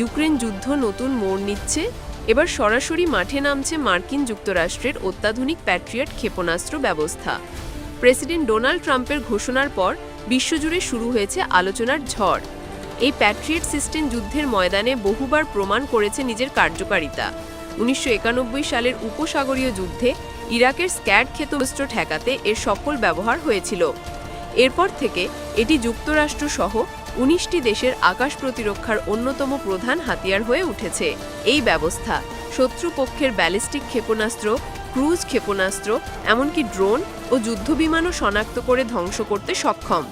Ukraine যুদ্ধ নতুন মোড় নিচ্ছে, এবার সরাসরি মাঠে নামছে মার্কিন যুক্তরাষ্ট্রের অত্যাধুনিক প্যাট্রিয়ট ক্ষেপণাস্ত্র ব্যবস্থা। প্রেসিডেন্ট ডোনাল্ড ট্রাম্পের ঘোষণার পর বিশ্বজুড়ে শুরু হয়েছে আলোচনার ঝড়। এই প্যাট্রিয়ট সিস্টেম যুদ্ধের ময়দানে বহুবার প্রমাণ করেছে নিজের কার্যকারিতা। উনিশশো একানব্বই সালের উপসাগরীয় যুদ্ধে ইরাকের স্ক্যাড ক্ষেপণাস্ত্র ঠেকাতে এর সফল ব্যবহার হয়েছিল। এরপর থেকে এটি যুক্তরাষ্ট্র সহ উনিশটি দেশের আকাশ প্রতিরক্ষার অন্যতম প্রধান হাতিয়ার হয়ে উঠেছে এই ব্যবস্থা। শত্রুপক্ষের ব্যালিস্টিক ক্ষেপণাস্ত্র, ক্রুজ ক্ষেপণাস্ত্র, এমনকি ড্রোন ও যুদ্ধবিমানও শনাক্ত করে ধ্বংস করতে সক্ষম।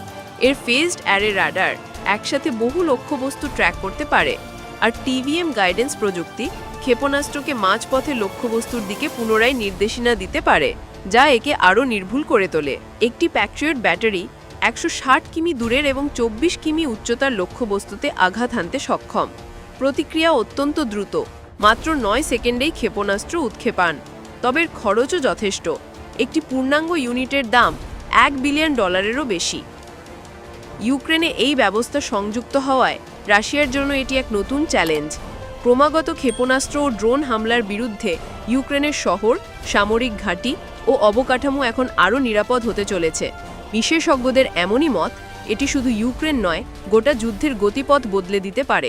এর ফেজড অ্যারে রাডার একসাথে বহু লক্ষ্যবস্তু ট্র্যাক করতে পারে। আর টিভিএম গাইডেন্স প্রযুক্তি ক্ষেপণাস্ত্রকে মাঝপথে লক্ষ্যবস্তুর দিকে পুনরায় নির্দেশনা দিতে পারে, যা একে আরও নির্ভুল করে তোলে। একটি প্যাট্রিয়ট ব্যাটারি একশো ষাট কিমি দূরের এবং চব্বিশ কিমি উচ্চতার লক্ষ্যবস্তুতে আঘাত হানতে সক্ষম। প্রতিক্রিয়া অত্যন্ত দ্রুত, মাত্র নয় সেকেন্ডেই ক্ষেপণাস্ত্র উৎক্ষেপান, তবে এর খরচও যথেষ্ট। একটি পূর্ণাঙ্গ ইউনিটের দাম এক বিলিয়ন ডলারেরও বেশি। ইউক্রেনে এই ব্যবস্থা সংযুক্ত হওয়ায় রাশিয়ার জন্য এটি এক নতুন চ্যালেঞ্জ। ক্রমাগত ক্ষেপণাস্ত্র ও ড্রোন হামলার বিরুদ্ধে ইউক্রেনের শহর, সামরিক ঘাঁটি ও অবকাঠামো এখন আরও নিরাপদ হতে চলেছে। বিশেষজ্ঞদের এমনই মত এটি শুধু ইউক্রেন নয় গোটা যুদ্ধের গতিপথ বদলে দিতে পারে।